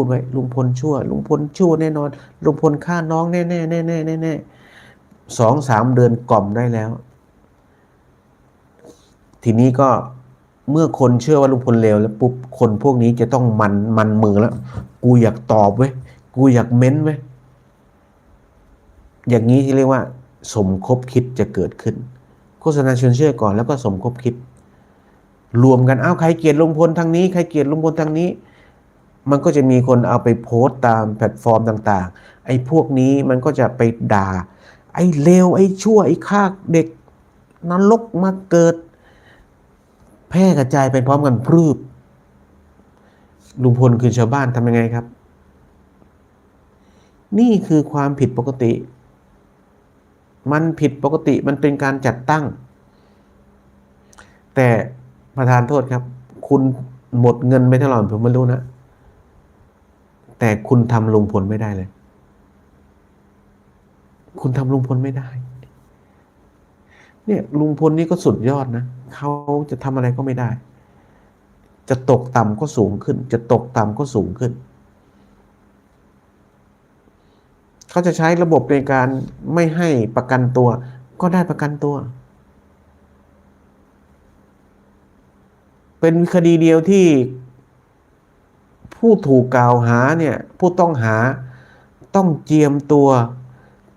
พูดไว้ลุงพลชั่ว ลุงพลชั่วแน่นอน ลุงพลฆ่าน้องแน่แน่แน่แน่แน่แน่สองสามเดือนกล่อมได้แล้ว ทีนี้ก็เมื่อคนเชื่อว่าลุงพลเลวแล้วปุ๊บคนพวกนี้จะต้องมันมันมือแล้ว กูอยากตอบเว้ยกูอยากเม้นเว้ยอย่างนี้ที่เรียกว่า สมคบคิดจะเกิดขึ้น โฆษณาชวนเชื่อก่อนแล้วก็สมคบคิด รวมกันอ้าวใครเกลียดลุงพลทางนี้ใครเกลียดลุงพลทางนี้ มันก็จะมีคนเอาไปโพสต์ตามแพลตฟอร์มต่าง ๆ ไอ้พวกนี้มันก็จะไปด่า ไอ้เลวไอ้ชั่วไอ้ฆ่าเด็กนรกมาเกิด แพร่กระจายไปพร้อมกันพรืบลุงพลคือชาวบ้านทำยังไงครับ นี่คือความผิดปกติ มันผิดปกติมันเป็นการจัดตั้ง แต่ประธานโทษครับ คุณหมดเงินไปเท่าไหร่ผมไม่รู้นะ แต่คุณทำลุงพลไม่ได้เลย คุณทำลุงพลไม่ได้ เนี่ยลุงพลนี่ก็สุดยอดนะเขาจะทำอะไรก็ไม่ได้ จะตกต่ำก็สูงขึ้น จะตกต่ำก็สูงขึ้น เขาจะใช้ระบบในการไม่ให้ประกันตัว ก็ได้ประกันตัว เป็นคดีเดียวที่ ผู้ถูกกล่าวหาเนี่ยผู้ต้องหาต้องเจียมตัว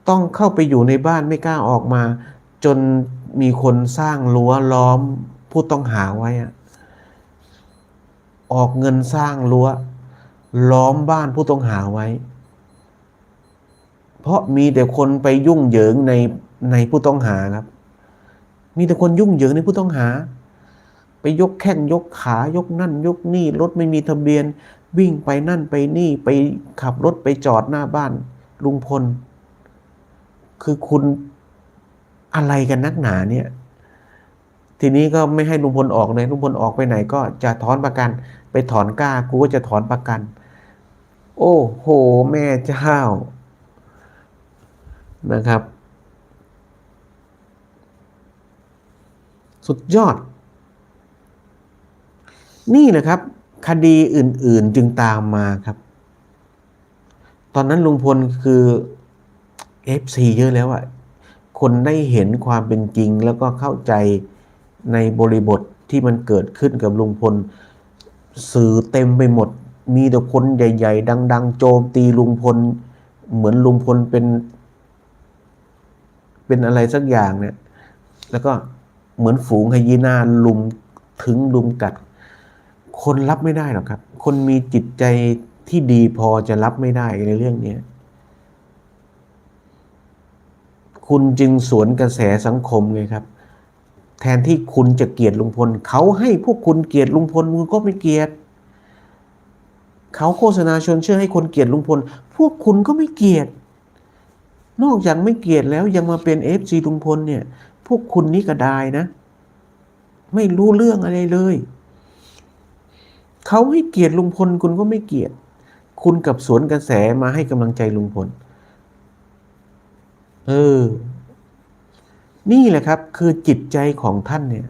ต้องเข้าไปอยู่ในบ้านไม่กล้าออกมา จนมีคนสร้างรั้วล้อมผู้ต้องหาไว้อออกเงินสร้างรั้ว ล้อมบ้านผู้ต้องหาไว้ เพราะมีแต่คนไปยุ่งเหยิงในในผู้ต้องหาครับ มีแต่คนยุ่งเหยิงในผู้ต้องหา ไปยกแข้งยกขายกนั่น ยกนี่รถไม่มีทะเบียน วิ่งไปนั่นไปนี่ไปขับรถไปจอดหน้าบ้านลุงพล คือคุณอะไรกันนักหนาเนี่ย ทีนี้ก็ไม่ให้ลุงพลออกเลยลุงพลออกไปไหน ก็จะถอนประกัน ไปถอนกล้ากูก็จะถอนประกัน โอ้โห แม่เจ้านะครับ สุดยอด นี่นะครับ คดีอื่น ๆจึงตามมาครับ ตอนนั้นลุงพลคือ FC เยอะแล้วอะคนได้เห็นความเป็นจริงแล้วก็เข้าใจในบริบทที่มันเกิดขึ้นกับลุงพล สื่อเต็มไปหมด มีแต่คนใหญ่ ๆ ดัง ๆ โจมตีลุงพล เหมือนลุงพลเป็น เป็นอะไรสักอย่างเนี่ย แล้วก็เหมือนฝูงไฮยีน่าลุมถึงลุมกัด คนรับไม่ได้หรอกครับ คนมีจิตใจที่ดีพอจะรับไม่ได้ในเรื่องนี้คุณจึงสวนกระแสสังคมไงครับ แทนที่คุณจะเกลียดลุงพล เขาให้พวกคุณเกลียดลุงพลคุณก็ไม่เกลียดเขาโฆษณาชวนเชื่อให้คนเกลียดลุงพล พวกคุณก็ไม่เกลียด นอกจากไม่เกลียดแล้วยังมาเป็นเอฟซีลุงพลเนี่ย พวกคุณนี่ก็ได้นะ ไม่รู้เรื่องอะไรเลย เขาให้เกียรติลุงพลคุณก็ไม่เกียรติ คุณกับสวนกระแสมาให้กำลังใจลุงพล เออ นี่แหละครับ คือจิตใจของท่านเนี่ย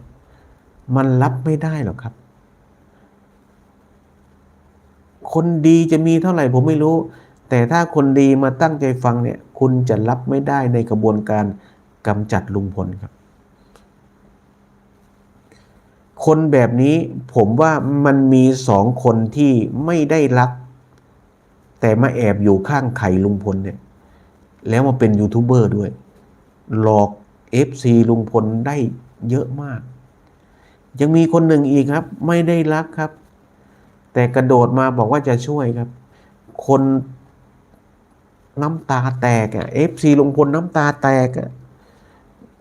มันรับไม่ได้หรอกครับ คนดีจะมีเท่าไหร่ผมไม่รู้ แต่ถ้าคนดีมาตั้งใจฟังเนี่ย คุณจะรับไม่ได้ในกระบวนการกำจัดลุงพลครับ คนแบบนี้ผมว่ามันมีสองคนที่ไม่ได้รัก แต่มาแอบอยู่ข้างไข่ลุงพลเนี่ย แล้วมาเป็นยูทูบเบอร์ด้วย หลอก FC ลุงพลได้เยอะมาก ยังมีคนหนึ่งอีกครับ ไม่ได้รักครับ แต่กระโดดมาบอกว่าจะช่วยครับ คนน้ำตาแตกอะ FC ลุงพลน้ำตาแตกอะ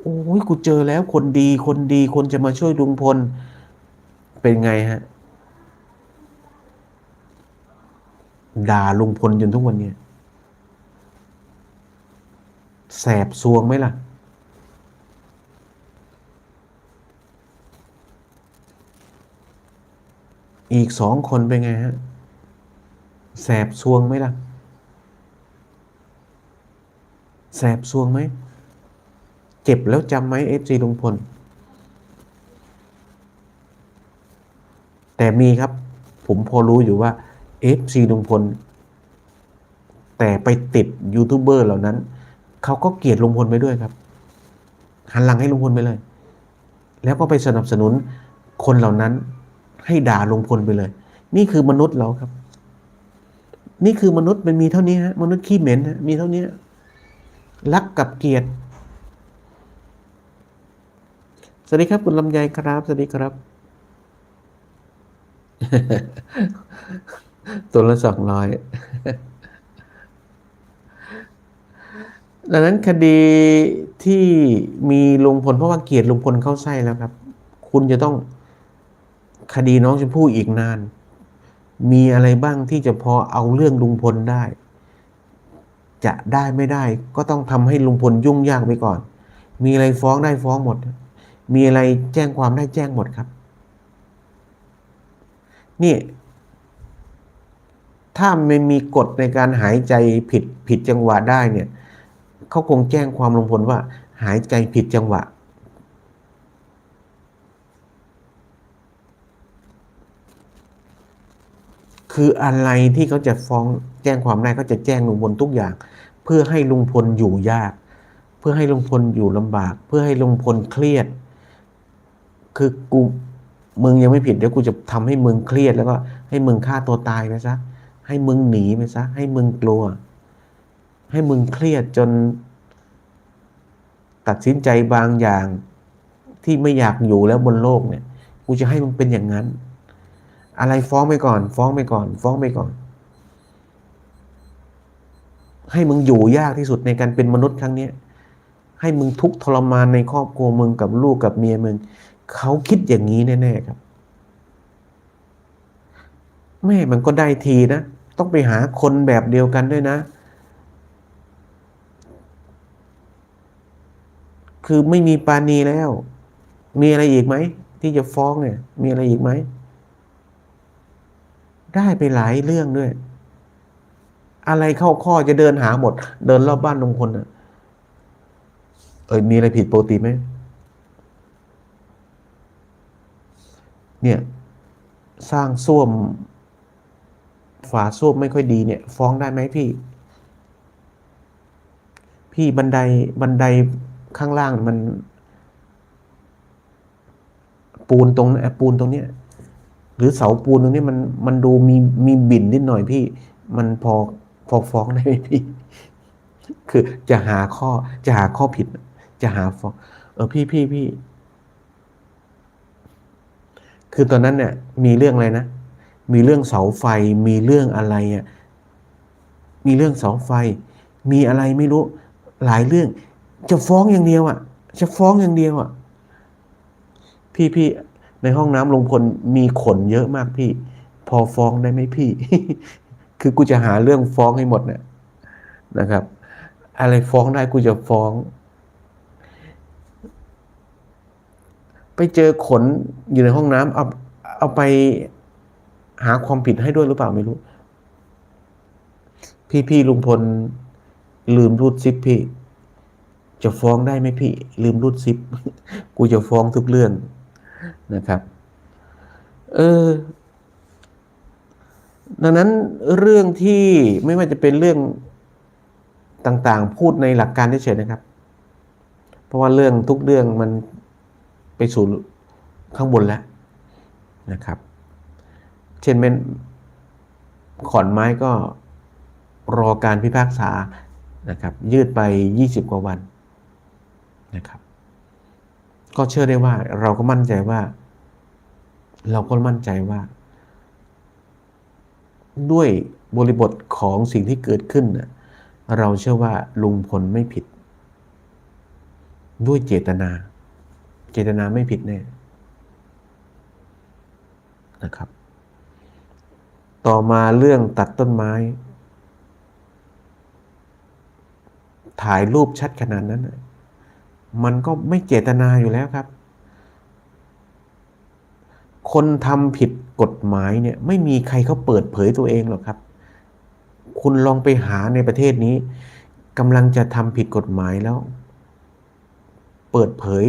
โอ้ยกูเจอแล้วคนดีคนดีคนจะมาช่วยลุงพล เป็นไงฮะด่าลุงพลจนทุกวันเนี้ยแสบซวงไหมล่ะ อีกสองคนเป็นไงฮะ แสบซวงไหมล่ะ แสบซวงไหม เจ็บแล้วจำไหมเอฟซีลุงพล แต่มีครับ ผมพอรู้อยู่ว่าเอฟซีลุงพล แต่ไปติดยูทูบเบอร์เหล่านั้น เขาก็เกลียดลุงพลไปด้วยครับ หันหลังให้ลุงพลไปเลย แล้วก็ไปสนับสนุนคนเหล่านั้น ให้ด่าลุงพลไปเลย นี่คือมนุษย์เราครับ นี่คือมนุษย์มันมีเท่านี้ฮะมนุษย์ขี้เหม็นฮะมีเท่านี้รักกับเกลียด ส วัสดีครับ คุณลำไยครับ สวัสดีครับ ตัวละสองร้อยดังนั้นคดีที่มีลุงพลเพราะว่าเกียดลุงพลเข้าไส้แล้วครับ คุณจะต้องคดีน้องชมพู่อีกนาน มีอะไรบ้างที่จะพอเอาเรื่องลุงพลได้ จะได้ไม่ได้ ก็ต้องทำให้ลุงพลยุ่งยากไปก่อน มีอะไรฟ้องได้ฟ้องหมด มีอะไรแจ้งความได้แจ้งหมดครับ นี่ ถ้าไม่มีกฎในการหายใจผิดผิดจังหวะได้เนี่ยเขาคงแจ้งความลงพลว่า หายใจผิดจังหวะ คืออะไรที่เขาจะฟ้องแจ้งความได้เขาจะแจ้งลุงพลทุกอย่าง เพื่อให้ลุงพลอยู่ยาก เพื่อให้ลุงพลอยู่ลำบาก เพื่อให้ลุงพลเครียด คือกูมึงยังไม่ผิดเดี๋ยวกูจะทำให้มึงเครียดแล้วก็ให้มึงฆ่าตัวตายไปซะให้มึงหนีไปซะให้มึงกลัว ให้มึงเครียดจน ตัดสินใจบางอย่างที่ไม่อยากอยู่แล้วบนโลกเนี่ย กูจะให้มึงเป็นอย่างนั้น อะไรฟ้องไปก่อน ฟ้องไปก่อน ฟ้องไปก่อน ให้มึงอยู่ยากที่สุดในการเป็นมนุษย์ครั้งนี้ให้มึงทุกทรมานในครอบครัวมึงกับลูกกับเมียมึง เขาคิดอย่างนี้แน่ๆครับ แม่มันก็ได้ทีนะ ต้องไปหาคนแบบเดียวกันด้วยนะ คือไม่มีปาณีแล้ว มีอะไรอีกไหม ที่จะฟ้องเนี่ย มีอะไรอีกไหม ได้ไปหลายเรื่องด้วย อะไรเข้าข้อจะเดินหาหมด เดินรอบบ้านลุงพลอะเอ้ยมีอะไรผิดปกติไหม เนี่ยสร้างส้วม ฝาส้วมไม่ค่อยดีเนี่ยฟ้องได้ไหมพี่ พี่บันไดบันไดข้างล่างมัน ปูนตรงเอ่อปูนตรงเนี้ยหรือเสาปูนตรงนี้มันมันดูมีมีบินนิดหน่อยพี่ มันพอพอฟ้องได้ไหมพี่ คือจะหาข้อจะหาข้อผิด จะหาฟ้อง เออพี่พี่พี่ คือตอนนั้นเนี่ยมีเรื่องอะไรนะ มีเรื่องเสาไฟ มีเรื่องอะไรอะ มีเรื่องเสาไฟ มีอะไรไม่รู้ หลายเรื่อง จะฟ้องอย่างเดียวอะ จะฟ้องอย่างเดียวอะ พี่พี่ในห้องน้ำลงพลมีขนเยอะมากพี่ พอฟ้องได้ไหมพี่ คือกูจะหาเรื่องฟ้องให้หมดเนี่ยนะครับ อะไรฟ้องได้กูจะฟ้อง ไปเจอขนอยู่ในห้องน้ำเอาเอาไปหาความผิดให้ด้วยหรือเปล่าไม่รู้ พี่พี่ลุงพลลืมรูดซิปพี่ จะฟ้องได้ไหมพี่ ลืมรูดซิป กูจะฟ้องทุกเรื่องนะครับ เออ ดังนั้นเรื่องที่ไม่ว่าจะเป็นเรื่องต่างๆ พูดในหลักการเฉยๆนะครับ เพราะว่าเรื่องทุกเรื่องมัน ไปสู่ข้างบนแล้วนะครับ เช่นเป็นขอนไม้ก็รอการพิพากษานะครับ ยืดไป 20 กว่าวันนะครับ ก็เชื่อได้ว่าเราก็มั่นใจว่า เราก็มั่นใจว่า ด้วยบริบทของสิ่งที่เกิดขึ้นนะเราเชื่อว่าลุงพลไม่ผิด ด้วยเจตนา เจตนาไม่ผิดแน่นะครับ ต่อมาเรื่องตัดต้นไม้ ถ่ายรูปชัดขนาดนั้น มันก็ไม่เจตนาอยู่แล้วครับ คนทำผิดกฎหมายเนี่ยไม่มีใครเขาเปิดเผยตัวเองหรอกครับ คุณลองไปหาในประเทศนี้กำลังจะทำผิดกฎหมายแล้ว เปิดเผย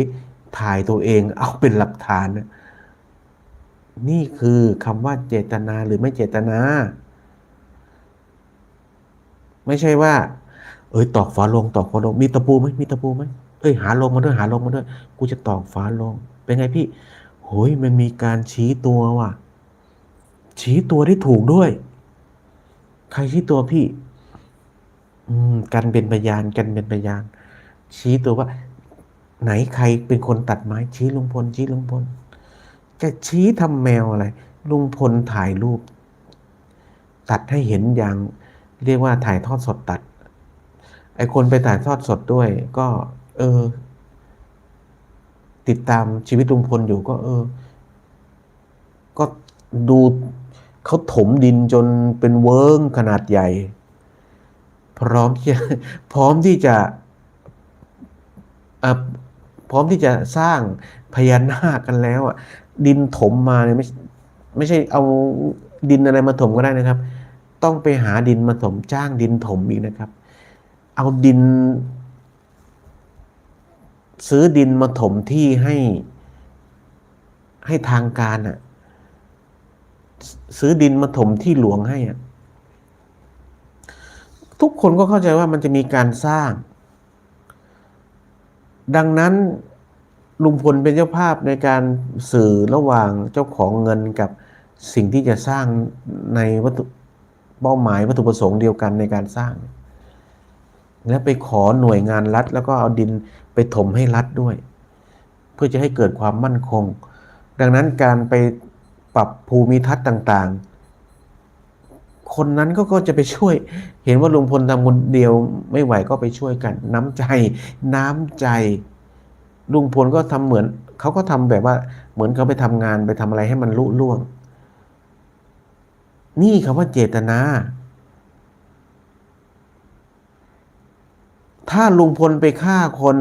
ถ่ายตัวเองเอาเป็นหลักฐานนะนี่คือคำว่าเจตนาหรือไม่เจตนา ไม่ใช่ว่า เอ้ยตอกฝาลงตอกฝาลง มีตะปูไหมมีตะปูไหมเอ้ยหาลงมาด้วยหาลงมาด้วย กูจะตอกฝาลง เป็นไงพี่โหยมันมีการชี้ตัวว่ะ ชี้ตัวที่ถูกด้วย ใครชี้ตัวพี่ อืมกันเป็นพยานกันเป็นพยาน ชี้ตัวว่า ไหนใครเป็นคนตัดไม้ชี้ลุงพลชี้ลุงพล จะชี้ทำแมวอะไร ลุงพลถ่ายรูป ตัดให้เห็นอย่าง เรียกว่าถ่ายทอดสดตัด ไอคนไปถ่ายทอดสดด้วย ก็ เออ ติดตามชีวิตลุงพลอยู่ก็ เออ ก็ดูเขาถมดินจนเป็นเวิ้งขนาดใหญ่ พร้อมที่พร้อมที่จะอะ พร้อมที่จะสร้างพญานาคกันแล้วอะดินถมมาเนี่ยไม่ไม่ใช่เอาดินอะไรมาถมก็ได้นะครับ ต้องไปหาดินมาถมจ้างดินถมอีกนะครับ เอาดิน ซื้อดินมาถมที่ให้ให้ทางการอะซื้อดินมาถมที่หลวงให้อะทุกคนก็เข้าใจว่ามันจะมีการสร้าง ดังนั้นลุงพลเป็นเจ้าภาพในการสื่อระหว่างเจ้าของเงินกับสิ่งที่จะสร้างในวัตถุเป้าหมายวัตถุประสงค์เดียวกันในการสร้าง และไปขอหน่วยงานรัฐ แล้วก็เอาดินไปถมให้รัฐด้วย เพื่อจะให้เกิดความมั่นคง ดังนั้นการไปปรับภูมิทัศน์ต่างๆ คนนั้นก็ก็จะไปช่วย เห็นว่าลุงพลทำคนเดียวไม่ไหวก็ไปช่วยกัน น้ำใจ น้ำใจ ลุงพลก็ทำเหมือนเขาก็ทำแบบว่า เหมือนเขาไปทำงานไปทำอะไรให้มันลุล่วง นี่คำว่าเจตนา ถ้าลุงพลไปฆ่าคน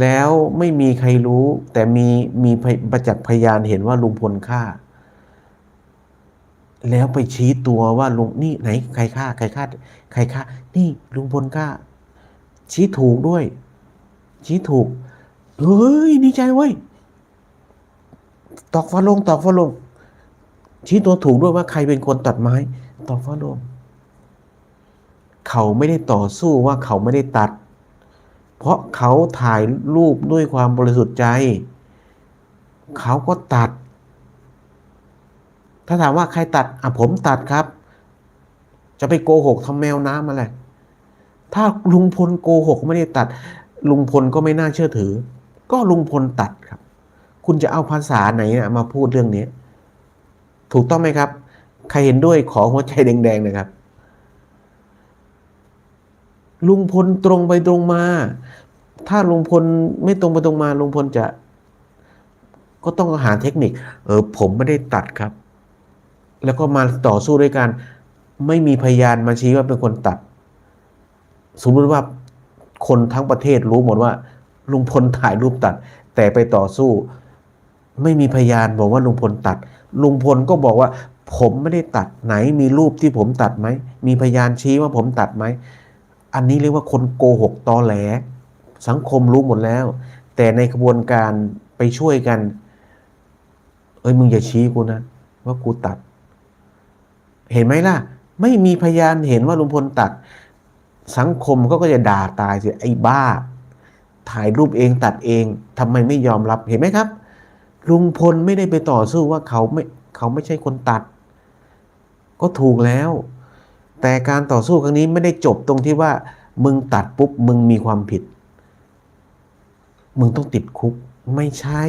แล้วไม่มีใครรู้ แต่มีมีประจักษ์พยานเห็นว่าลุงพลฆ่า แล้วไปชี้ตัวว่าลุงนี่ไหนใครฆ่าใครฆ่าใครฆ่านี่ลุงพลฆ่า ชี้ถูกด้วย ชี้ถูกเฮ้ยดีใจเว้ยตอกฟ้าลงตอกฟ้าลง ชี้ตัวถูกด้วยว่าใครเป็นคนตัดไม้ ตอกฟ้าลง เขาไม่ได้ต่อสู้ว่าเขาไม่ได้ตัด เพราะเขาถ่ายรูปด้วยความบริสุทธิ์ใจ เขาก็ตัด ถ้าถามว่าใครตัดอะผมตัดครับ จะไปโกหกทำแมวน้ำอะไรถ้าลุงพลโกหกไม่ได้ตัด ลุงพลก็ไม่น่าเชื่อถือ ก็ลุงพลตัดครับ คุณจะเอาภาษาไหนนะมาพูดเรื่องนี้ ถูกต้องไหมครับ ใครเห็นด้วยขอหัวใจแดงๆนะครับ ลุงพลตรงไปตรงมา ถ้าลุงพลไม่ตรงไปตรงมาลุงพลจะ ก็ต้องหาเทคนิค เออผมไม่ได้ตัดครับ แล้วก็มาต่อสู้ด้วยกันไม่มีพยานมาชี้ว่าเป็นคนตัด สมมติว่าคนทั้งประเทศรู้หมดว่า ลุงพลถ่ายรูปตัด แต่ไปต่อสู้ ไม่มีพยานบอกว่าลุงพลตัด ลุงพลก็บอกว่า ผมไม่ได้ตัดไหนมีรูปที่ผมตัดไหมมีพยานชี้ว่าผมตัดไหมอันนี้เรียกว่าคนโกหกตอแหล สังคมรู้หมดแล้ว แต่ในกระบวนการไปช่วยกัน เอ้ยมึงอย่าชี้กูนะ ว่ากูตัด เห็นไหมล่ะ ไม่มีพยานเห็นว่าลุงพลตัด สังคมก็ก็จะด่าตายสิไอ้บ้า ถ่ายรูปเองตัดเองทำไมไม่ยอมรับเห็นไหมครับ ลุงพลไม่ได้ไปต่อสู้ว่าเขาไม่เขาไม่ใช่คนตัด ก็ถูกแล้ว แต่การต่อสู้ครั้งนี้ไม่ได้จบตรงที่ว่า มึงตัดปุ๊บมึงมีความผิด มึงต้องติดคุกไม่ใช่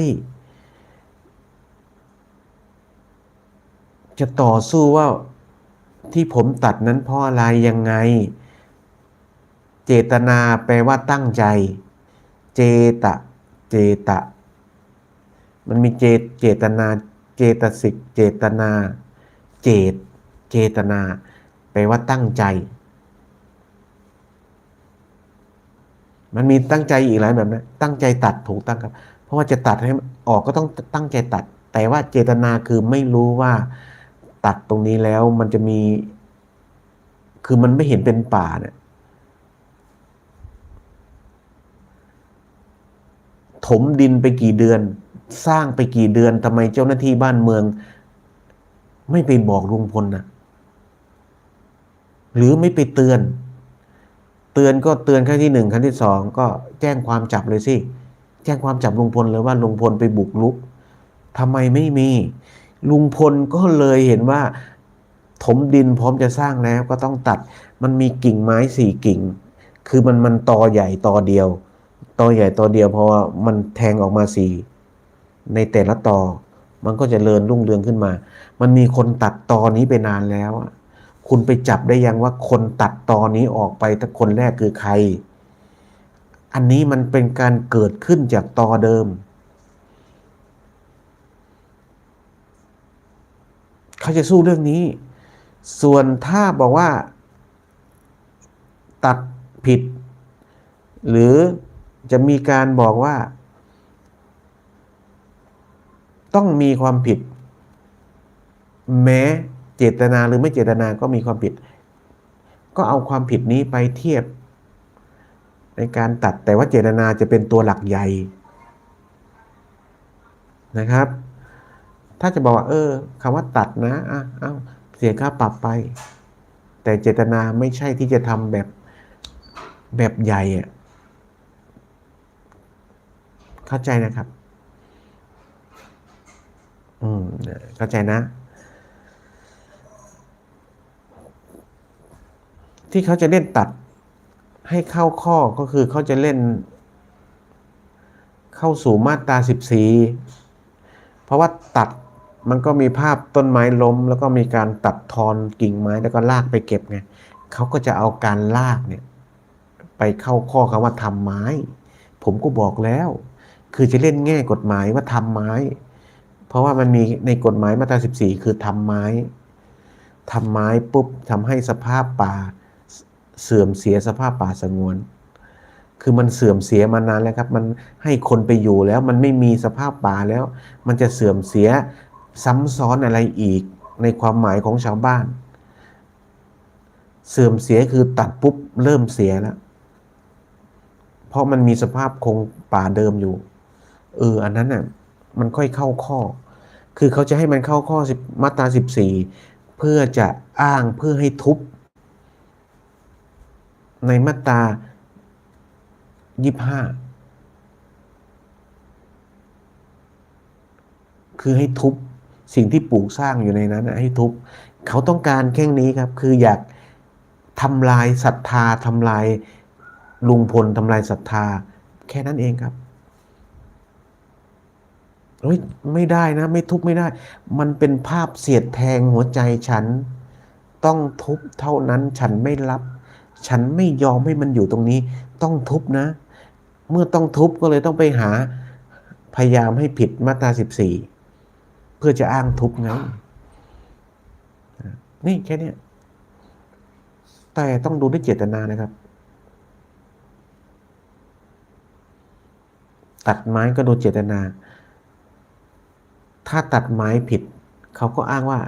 จะต่อสู้ว่า ที่ผมตัดนั้นเพราะอะไรยังไง เจตนาแปลว่าตั้งใจ เจตะ เจตะ มันมีเจเจตนาเจตสิก เจตนา เจต เจตนา แปลว่าตั้งใจ มันมีตั้งใจอีกหลายแบบนะตั้งใจตัดถูกตั้งครับ เพราะว่าจะตัดให้ออกก็ต้องตั้งใจตัด แต่ว่าเจตนาคือไม่รู้ว่า ตัดตรงนี้แล้วมันจะมี คือมันไม่เห็นเป็นป่าเนี่ยถมดินไปกี่เดือน สร้างไปกี่เดือนทำไมเจ้าหน้าที่บ้านเมือง ไม่ไปบอกลุงพลนะหรือไม่ไปเตือน เตือนก็เตือนครั้งที่หนึ่งครั้งที่สองก็แจ้งความจับเลยสิ แจ้งความจับลุงพลเลยว่าลุงพลไปบุกรุกทำไมไม่มี ลุงพลก็เลยเห็นว่า ถมดินพร้อมจะสร้างแล้วก็ต้องตัด มันมีกิ่งไม้สี่กิ่ง คือมันมันตอใหญ่ตอเดียวตอใหญ่ตอเดียวเพราะว่ามันแทงออกมาสี่ในแต่ละตอมันก็จะเริญรุ่งเรืองขึ้นมา มันมีคนตัดตอนี้ไปนานแล้ว คุณไปจับได้ยังว่าคนตัดตอนี้ออกไปแต่คนแรกคือใคร อันนี้มันเป็นการเกิดขึ้นจากตอเดิม เขาจะสู้เรื่องนี้ ส่วนถ้าบอกว่า ตัดผิด หรือจะมีการบอกว่า ต้องมีความผิด แม้เจตนาหรือไม่เจตนาก็มีความผิด ก็เอาความผิดนี้ไปเทียบ ในการตัดแต่ว่าเจตนาจะเป็นตัวหลักใหญ่นะครับ ถ้าจะบอกว่า เออคำว่าตัดนะอะเอาเสียค่าปรับไป แต่เจตนาไม่ใช่ที่จะทำแบบแบบใหญ่อะเข้าใจนะครับ อืมเข้าใจนะ ที่เขาจะเล่นตัดให้เข้าข้อก็คือเขาจะเล่น เข้าสู่มาตราสิบสี่เพราะว่าตัด มันก็มีภาพต้นไม้ล้ม แล้วก็มีการตัดทอนกิ่งไม้แล้วก็ลากไปเก็บไงเขาก็จะเอาการลากเนี่ยไปเข้าข้อคำว่าทำไม้ ผมก็บอกแล้ว คือจะเล่นแง่กฎหมายว่าทำไม้ เพราะว่ามันมีในกฎหมายมาตรา14 คือทำไม้ทำไม้ปุ๊บทำให้สภาพป่าเสื่อมเสียสภาพป่าสงวน คือมันเสื่อมเสียมานานแล้วครับ มันให้คนไปอยู่แล้ว มันไม่มีสภาพป่าแล้ว มันจะเสื่อมเสีย ซ้ำซ้อนอะไรอีกในความหมายของชาวบ้าน เสื่อมเสียคือตัดปุ๊บเริ่มเสียแล้วเพราะมันมีสภาพคงป่าเดิมอยู่ เอออันนั้นน่ะมันค่อยเข้าข้อ คือเขาจะให้มันเข้าข้อสิบมาตราสิบสี่เพื่อจะอ้างเพื่อให้ทุบ ในมาตรายี่ห้าคือให้ทุบ สิ่งที่ปลูกสร้างอยู่ในนั้นนะให้ทุบเขาต้องการแค่นี้ครับ คืออยากทำลายศรัทธาทำลายลุงพลทำลายศรัทธา แค่นั้นเองครับเฮ้ยไม่ได้นะ ไม่ทุบไม่ได้ มันเป็นภาพเสียดแทงหัวใจฉัน ต้องทุบเท่านั้นฉันไม่รับ ฉันไม่ยอมให้มันอยู่ตรงนี้ ต้องทุบนะ เมื่อต้องทุบก็เลยต้องไปหา พยายามให้ผิดมาตราสิบสี่ เพื่อจะอ้างทุบไงนี่แค่นี้แต่ต้องดูด้วยเจตนานะครับ ตัดไม้ก็ดูเจตนา ถ้าตัดไม้ผิด เขาก็อ้างว่า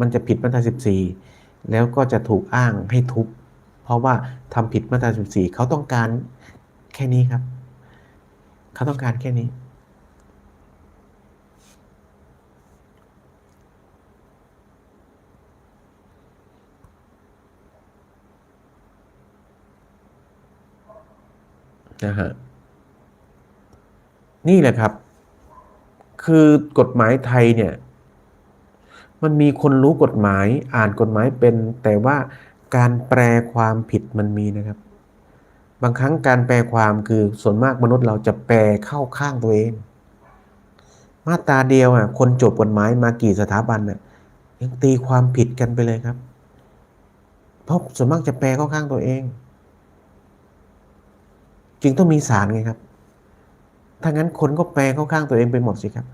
มันจะผิดมาตราสิบสี่แล้วก็จะถูกอ้างให้ทุบ เพราะว่าทำผิดมาตราสิบสี่เขาต้องการแค่นี้ครับ เขาต้องการแค่นี้ นะฮะนี่แหละครับ คือกฎหมายไทยเนี่ย มันมีคนรู้กฎหมายอ่านกฎหมายเป็น แต่ว่าการแปลความผิดมันมีนะครับ บางครั้งการแปลความคือส่วนมากมนุษย์เราจะแปลเข้าข้างตัวเอง มาตราเดียวอะคนจบกฎหมายมากี่สถาบันน่ะยังตีความผิดกันไปเลยครับ เพราะส่วนมากจะแปลเข้าข้างตัวเอง จึงต้องมีศาลไงครับ ถ้างั้นคนก็แปลเข้าข้างตัวเองไปหมดสิครับ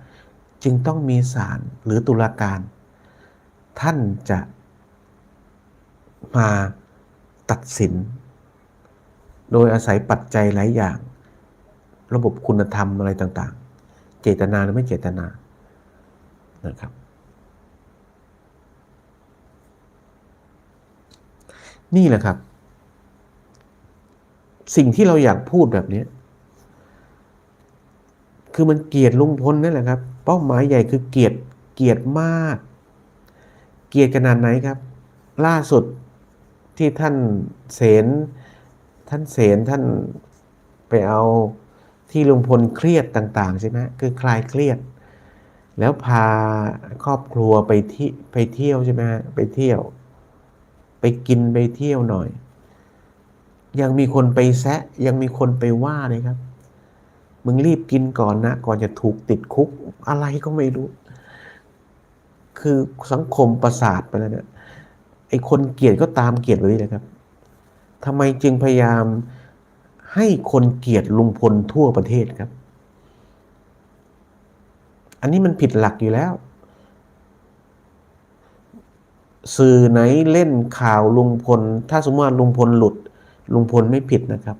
จึงต้องมีศาลหรือตุลาการ ท่านจะมาตัดสิน โดยอาศัยปัจจัยหลายอย่าง ระบบคุณธรรมอะไรต่างๆ เจตนาหรือไม่เจตนานะครับ นี่แหละครับ สิ่งที่เราอยากพูดแบบนี้ คือมันเกลียดลุงพลนั่นแหละครับ เป้าหมายใหญ่คือเกลียดเกลียดมาก เกลียดขนาดไหนครับ ล่าสุดที่ท่านเสนท่านเสนท่านไปเอาที่ลุงพลเครียดต่าง ๆ ใช่ไหมคือคลายเครียด แล้วพาครอบครัวไปที่ไปเที่ยวใช่ไหมไปเที่ยว ไปกินไปเที่ยวหน่อย ยังมีคนไปแซะยังมีคนไปว่าเลยครับ มึงรีบกินก่อนนะ ก่อนจะถูกติดคุกอะไรก็ไม่รู้ คือสังคมประสาทไปแล้วเนี่ยไอ้คนเกลียดก็ตามเกลียดไปเลยนะครับทำไมจึงพยายามให้คนเกลียดลุงพลทั่วประเทศครับ อันนี้มันผิดหลักอยู่แล้ว สื่อไหนเล่นข่าวลุงพล ถ้าสมมติว่าลุงพลหลุด ลุงพลไม่ผิดนะครับ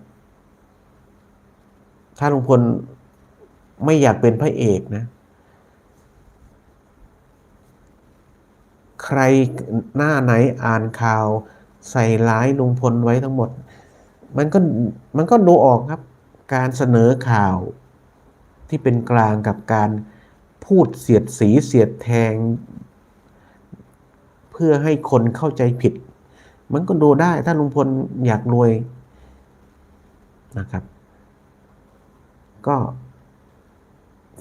ถ้าลุงพลไม่อยากเป็นพระเอกนะ ใครหน้าไหนอ่านข่าวใส่ร้ายลุงพลไว้ทั้งหมด มันก็มันก็ดูออกครับ การเสนอข่าวที่เป็นกลางกับการพูดเสียดสีเสียดแทง เพื่อให้คนเข้าใจผิด มันก็ดูได้ถ้าลุงพลอยากรวยนะครับ ก็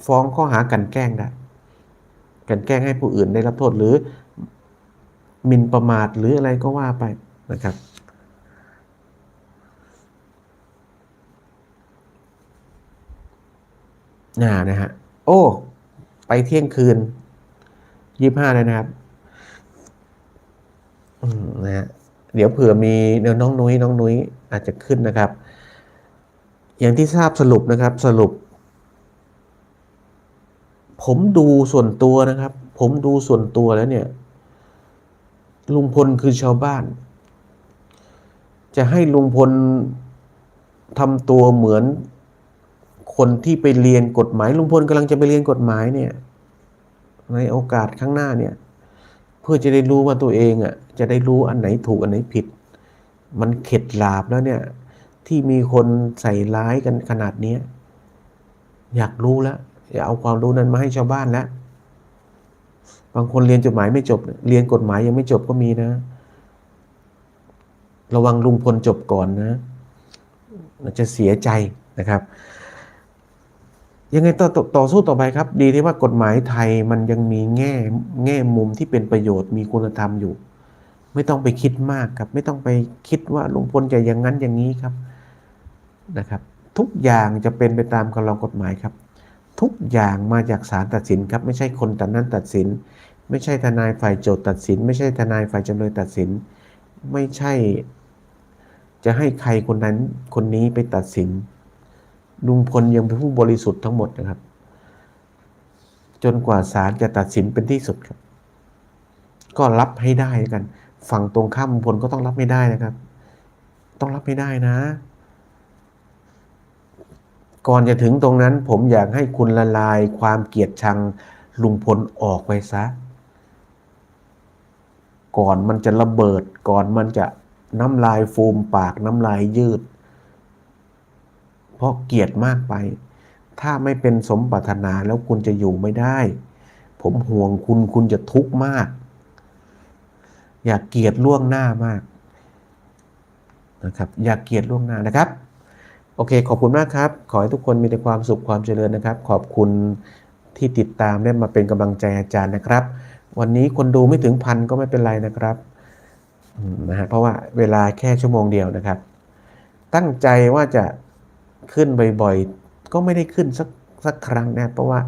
ฟ้องข้อหากันแกล้งได้กันแกล้งให้ผู้อื่นได้รับโทษหรือมินประมาทหรืออะไรก็ว่าไปนะครับ น่านะฮะ โอ้ ไปเที่ยงคืนยี่ห้าเลยนะครับอืมนะฮะ เดี๋ยวเผื่อมีเดี๋ยวน้องนุ้ยน้องนุ้ยอาจจะขึ้นนะครับ อย่างที่ทราบสรุปนะครับสรุป ผมดูส่วนตัวนะครับ ผมดูส่วนตัวแล้วเนี่ย ลุงพลคือชาวบ้าน จะให้ลุงพลทำตัวเหมือนคนที่ไปเรียนกฎหมายลุงพลกำลังจะไปเรียนกฎหมายเนี่ย ในโอกาสข้างหน้าเนี่ย เพื่อจะได้รู้ว่าตัวเองอะ จะได้รู้อันไหนถูกอันไหนผิด มันเข็ดหลาบแล้วเนี่ย ที่มีคนใส่ร้ายกันขนาดนี้อยากรู้แล้วอยากเอาความรู้นั้นมาให้ชาวบ้านแล้วบางคนเรียนจดหมายไม่จบ เรียนกฎหมายยังไม่จบก็มีนะ ระวังลุงพลจบก่อนนะจะเสียใจนะครับ ยังไงต่อตต่อสู้ต่อไปครับ ดีที่ว่ากฎหมายไทยมันยังมีแง่แง่มุมที่เป็นประโยชน์มีคุณธรรมอยู่ ไม่ต้องไปคิดมากครับ ไม่ต้องไปคิดว่าลุงพลจะอย่างนั้นอย่างนี้ครับนะครับ ทุกอย่างจะเป็นไปตามคำลองกฎหมายครับ ทุกอย่างมาจากศาลตัดสินครับ ไม่ใช่คนตัดนั้นตัดสิน ไม่ใช่ทนายฝ่ายโจทย์ตัดสิน ไม่ใช่ทนายฝ่ายจำเลยตัดสิน ไม่ใช่ จะให้ใครคนนั้นคนนี้ไปตัดสินลุงพลยังเป็นผู้บริสุทธิ์ทั้งหมดนะครับ จนกว่าศาลจะตัดสินเป็นที่สุดครับ ก็รับให้ได้กัน ฝั่งตรงข้ามลุงพลก็ต้องรับไม่ได้นะครับ ต้องรับไม่ได้นะ ก่อนจะถึงตรงนั้น ผมอยากให้คุณละลายความเกลียดชังลุงพลออกไปซะ ก่อนมันจะระเบิด ก่อนมันจะน้ำลายฟูมปากน้ำลายยืด เพราะเกลียดมากไป ถ้าไม่เป็นสมปรารถนาแล้วคุณจะอยู่ไม่ได้ ผมห่วงคุณคุณจะทุกข์มาก อยากเกลียดล่วงหน้ามากนะครับอยากเกลียดล่วงหน้านะครับ โอเค ขอบคุณมากครับ ขอให้ทุกคนมีแต่ความสุขความเจริญนะครับ ขอบคุณที่ติดตามและมาเป็นกำลังใจอาจารย์นะครับ วันนี้คนดูไม่ถึงพันก็ไม่เป็นไรนะครับนะฮะเพราะว่าเวลาแค่ชั่วโมงเดียวนะครับ ตั้งใจว่าจะขึ้นบ่อยๆ ก็ไม่ได้ขึ้นสักสักครั้งนะเพราะว่า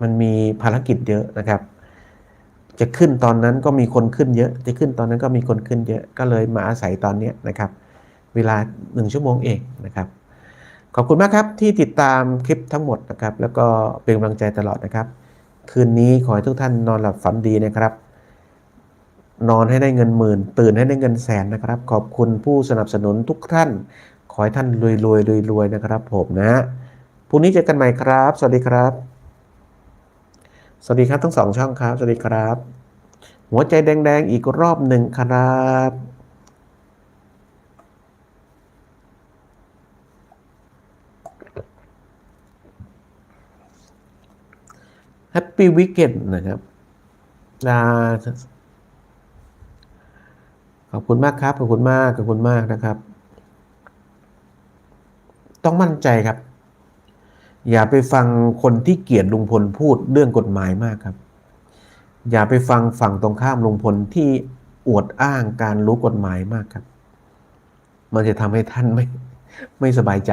มันมีภารกิจเยอะนะครับ จะขึ้นตอนนั้นก็มีคนขึ้นเยอะ จะขึ้นตอนนั้นก็มีคนขึ้นเยอะ ก็เลยมาอาศัยตอนนี้นะครับ เวลาหนึ่งชั่วโมงเองนะครับ ขอบคุณมากครับที่ติดตามคลิปทั้งหมดนะครับ แล้วก็เป็นกำลังใจตลอดนะครับ คืนนี้ขอให้ทุกท่านนอนหลับฝันดีนะครับ นอนให้ได้เงินหมื่น ตื่นให้ได้เงินแสนนะครับ ขอบคุณผู้สนับสนุนทุกท่าน ขอให้ท่านรวยรวยรวยรวยๆนะครับ ผมนะพรุ่งนี้เจอกันใหม่ครับ สวัสดีครับ สวัสดีครับทั้งสองช่องครับ สวัสดีครับ หัวใจแดงๆอีกรอบหนึ่งครับแฮปปี้วิกเกนนะครับลาขอบคุณมากครับ ขอบคุณมาก ขอบคุณมากนะครับ ต้องมั่นใจครับ อย่าไปฟังคนที่เกลียดลุงพลพูดเรื่องกฎหมายมากครับ อย่าไปฟังฝั่งตรงข้ามลุงพลที่อวดอ้างการรู้กฎหมายมากครับ มันจะทำให้ท่านไม่ไม่สบายใจ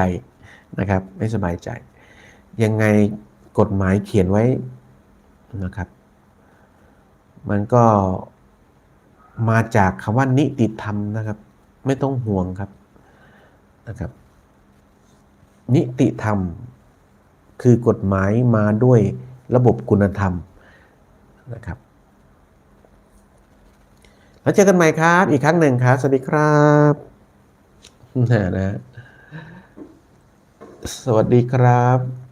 นะครับ ไม่สบายใจ ยังไงกฎหมายเขียนไว้นะครับ มันก็มาจากคำว่านิติธรรมนะครับ ไม่ต้องห่วงครับนะครับ นิติธรรม คือกฎหมายมาด้วยระบบคุณธรรมนะครับแล้วเจอกันใหม่ครับ อีกครั้งหนึ่งครับ สวัสดีครับนะนะสวัสดีครับ